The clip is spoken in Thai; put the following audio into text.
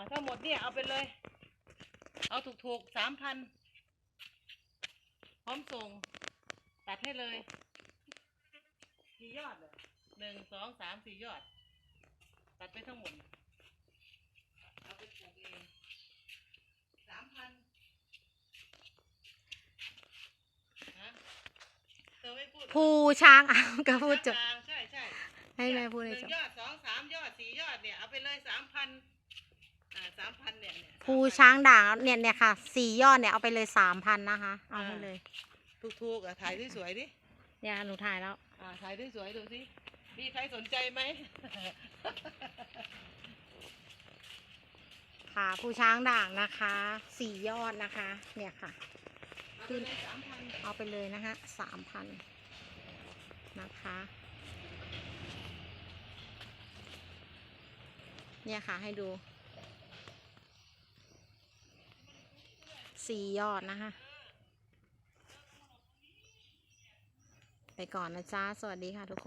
าทั้งหมดเนี่ยเอาไปเลย เอาถูกๆสามพันพร้อมส่ง ตัดให้เลยกี่ยอดเลยหนึ่งสองสามสี่ยอด ตัดไปทั้งหมด เอาไปปลูกเองสามพันฮะเธอไม่พูดเหรอภูช้างอ้าวก็พูดจบกลางๆใช่ใช่ให้แม่พูดหให้นึ่จงบยอดสองสามยอดสี่ยอดเนี่ย เอาไปเลยสามพันอ่า สามพันเนี่ยเนี่ยภู3,000ช้างด่างเนี่ยเนี่ยค่ะสี่ยอดเนี่ยเอาไปเลยสามพันนะคะ เอาให้เลย ถูกๆอะถ่ายที่สวยๆดิเนี่ยหนูถ่ายแล้ว อ่าถ่ายที่สวยๆดูสิมีใครสนใจไหมค่ะภูช้างด่างนะคะสี่ยอดนะคะ เนี่ยค่ะเอาไปเลยสามพันเอาไปเลยนะคะสามพันนะคะ เนี่ยค่ะให้ดู สี่ยอดนะคะ ไปก่อนนะจ้า สวัสดีค่ะทุกคน